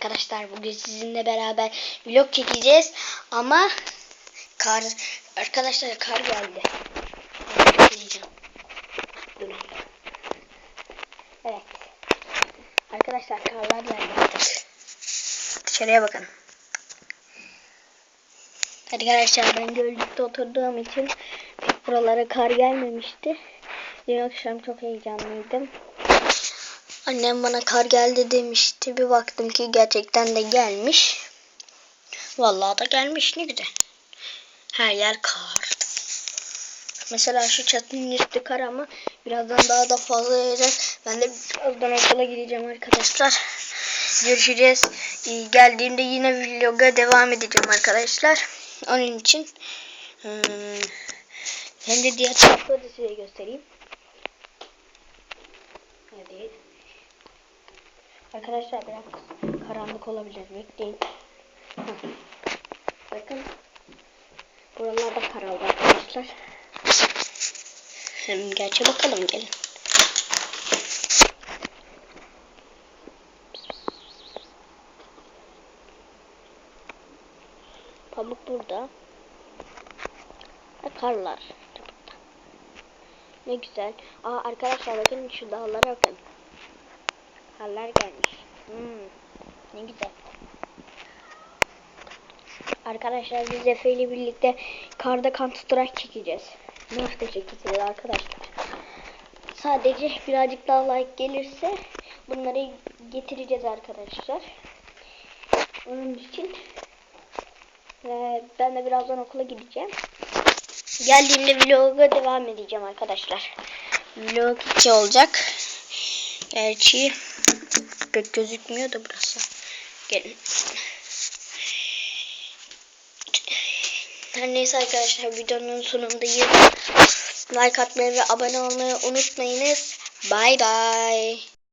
arkadaşlar. Bugün sizinle beraber vlog çekeceğiz. Ama kar arkadaşlar kar geldi. Evet. Arkadaşlar karlar geldi. Dışarıya bakın. Arkadaşlar ben gölcükte oturduğum için pek buralara kar gelmemişti. Dün akşam çok heyecanlıydım. Annem bana kar geldi demişti. Bir baktım ki gerçekten de gelmiş. Vallahi da gelmiş ne güzel. Her yer kar. Mesela şu çatının üstü kar ama birazdan daha da fazla yağacak. Ben de birazdan okula gideceğim arkadaşlar. Görüşeceğiz. Ee, Geldiğimde yine vloga devam edeceğim arkadaşlar. Onun için hmm, hem de diğer tarafı da size göstereyim. Arkadaşlar biraz karanlık olabilir. Bekleyin. Bakın. Buralarda kar oldu arkadaşlar. Hem gerçi bakalım gelin. Pamuk burada. Ve karlar da. Ne güzel. Aa arkadaşlar bakın şu dağlara bakın. Karlar gelmiş. Hmm, ne güzel. Arkadaşlar biz Efe ile birlikte karda kan tutarak çekeceğiz. Hafta çekeceğiz arkadaşlar. Sadece birazcık daha like gelirse bunları getireceğiz arkadaşlar. Onun için ee, ben de birazdan okula gideceğim. Geldiğimde vloga devam edeceğim arkadaşlar. Vlog 2 olacak. Gerçi pek gözükmüyor da burası. Gelin. Her neyse arkadaşlar videonun sonundayız. Like atmayı ve abone olmayı unutmayınız. Bye bye.